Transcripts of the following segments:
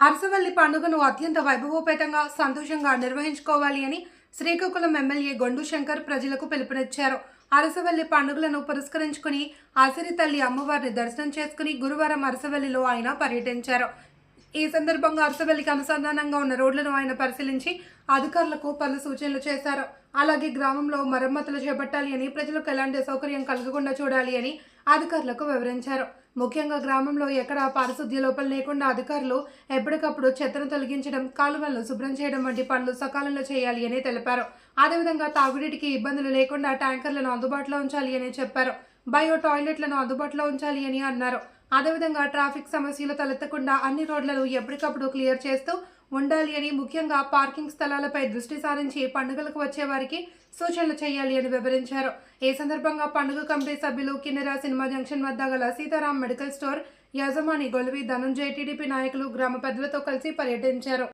అరసవల్లి పండుగను అత్యంత వైభవోపేతంగా సంతోషంగా నిర్వహించుకోవాలి అని శ్రీకాకుళం ఎమ్మెల్యే గొండు శంకర్ ప్రజలకు పిలుపునిచ్చారు. అరసవల్లి పండుగలను పురస్కరించుకుని ఆసిరి తల్లి అమ్మవారిని దర్శనం చేసుకుని గురువారం అరసవల్లిలో ఆయన పర్యటించారు. ఈ సందర్భంగా అరసవల్లికి అనుసంధానంగా ఉన్న రోడ్లను ఆయన పరిశీలించి అధికారులకు పలు సూచనలు చేశారు. అలాగే గ్రామంలో మరమ్మతులు చేపట్టాలి అని ప్రజలకు ఎలాంటి సౌకర్యం కలగకుండా చూడాలి అని అధికారులకు వివరించారు. ముఖ్యంగా గ్రామంలో ఎక్కడ పారిశుద్ధ్య లోపం లేకుండా అధికారులు ఎప్పటికప్పుడు చెత్తను తొలగించడం కాలువలను శుభ్రం చేయడం వంటి పనులు సకాలంలో చేయాలి అని తెలిపారు. అదేవిధంగా తాగునీటికి ఇబ్బందులు లేకుండా ట్యాంకర్లను అందుబాటులో ఉంచాలి అని చెప్పారు. బయో టాయిలెట్లను అందుబాటులో ఉంచాలి అని అన్నారు. అదేవిధంగా ట్రాఫిక్ సమస్యలు తలెత్తకుండా అన్ని రోడ్లను ఎప్పటికప్పుడు క్లియర్ చేస్తూ ఉండాలి అని ముఖ్యంగా పార్కింగ్ స్థలాలపై దృష్టి సారించి పండుగలకు వచ్చేవారికి సూచనలు చేయాలి అని వివరించారు. ఈ సందర్భంగా పండుగ కమిటీ సభ్యులు కిన్నెర సినిమా జంక్షన్ వద్ద గల సీతారాం మెడికల్ స్టోర్ యజమాని గొలవి ధనుంజయ టీడీపీ నాయకులు గ్రామ పెద్దలతో కలిసి పర్యటించారు.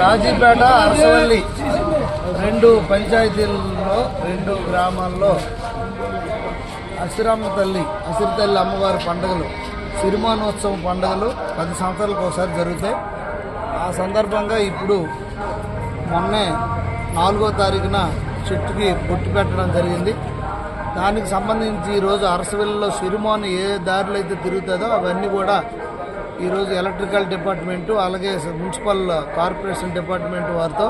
కాజీపేట అరసవల్లి రెండు పంచాయతీల్లో రెండు గ్రామాల్లో అసిరమ్మ తల్లి అసిరి తల్లి అమ్మవారి పండుగలు సిరిమానోత్సవం పండుగలు పది సంవత్సరాలకు ఒకసారి జరుగుతాయి. ఆ సందర్భంగా ఇప్పుడు మొన్నే నాలుగో తారీఖున చెట్టుకి బొట్టు పెట్టడం జరిగింది. దానికి సంబంధించి ఈరోజు అరసవిల్లలో సిరిమాను ఏ దారిలో అయితే తిరుగుతుందో అవన్నీ కూడా ఈరోజు ఎలక్ట్రికల్ డిపార్ట్మెంటు అలాగే మున్సిపల్ కార్పొరేషన్ డిపార్ట్మెంట్ వారితో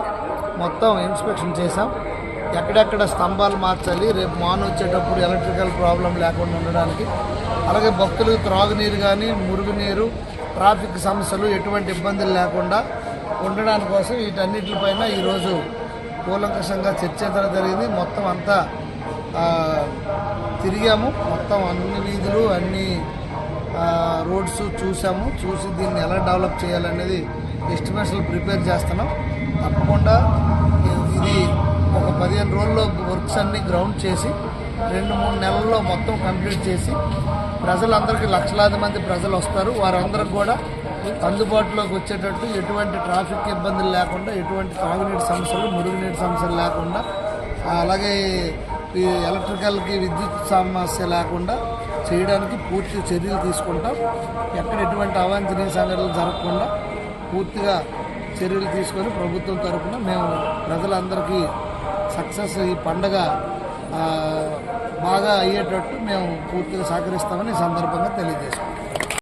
మొత్తం ఇన్స్పెక్షన్ చేశాం. ఎక్కడెక్కడ స్తంభాలు మార్చాలి రేపు మాను వచ్చేటప్పుడు ఎలక్ట్రికల్ ప్రాబ్లం లేకుండా ఉండడానికి. అలాగే భక్తులు త్రాగునీరు కానీ మురుగునీరు ట్రాఫిక్ సమస్యలు ఎటువంటి ఇబ్బందులు లేకుండా ఉండడానికి కోసం వీటన్నిటిపైన ఈరోజు కూలంకషంగా చర్చించడం జరిగింది. మొత్తం అంతా తిరిగాము. మొత్తం అన్ని వీధులు అన్ని రోడ్స్ చూసాము. చూసి దీన్ని ఎలా డెవలప్ చేయాలనేది ఎస్టిమేషన్లు ప్రిపేర్ చేస్తున్నాం. తప్పకుండా ఒక పదిహేను రోజుల్లో వర్క్స్ అన్ని గ్రౌండ్ చేసి రెండు మూడు నెలల్లో మొత్తం కంప్లీట్ చేసి ప్రజలందరికీ లక్షలాది మంది ప్రజలు వస్తారు. వారందరికి కూడా అందుబాటులోకి వచ్చేటట్టు ఎటువంటి ట్రాఫిక్ ఇబ్బందులు లేకుండా ఎటువంటి తాగునీటి సమస్యలు మురుగునీటి సమస్యలు లేకుండా అలాగే ఈ ఎలక్ట్రికల్కి విద్యుత్ సమస్య లేకుండా చేయడానికి పూర్తి చర్యలు తీసుకుంటాం. ఎక్కడ ఎటువంటి అవాంఛనీయ సంఘటనలు జరగకుండా పూర్తిగా చర్యలు తీసుకొని ప్రభుత్వం తరఫున మేము ప్రజలందరికీ సక్సెస్ ఈ పండగ బాగా అయ్యేటట్టు మేము పూర్తిగా సహకరిస్తామని ఈ సందర్భంగా తెలియజేసుకుంటాం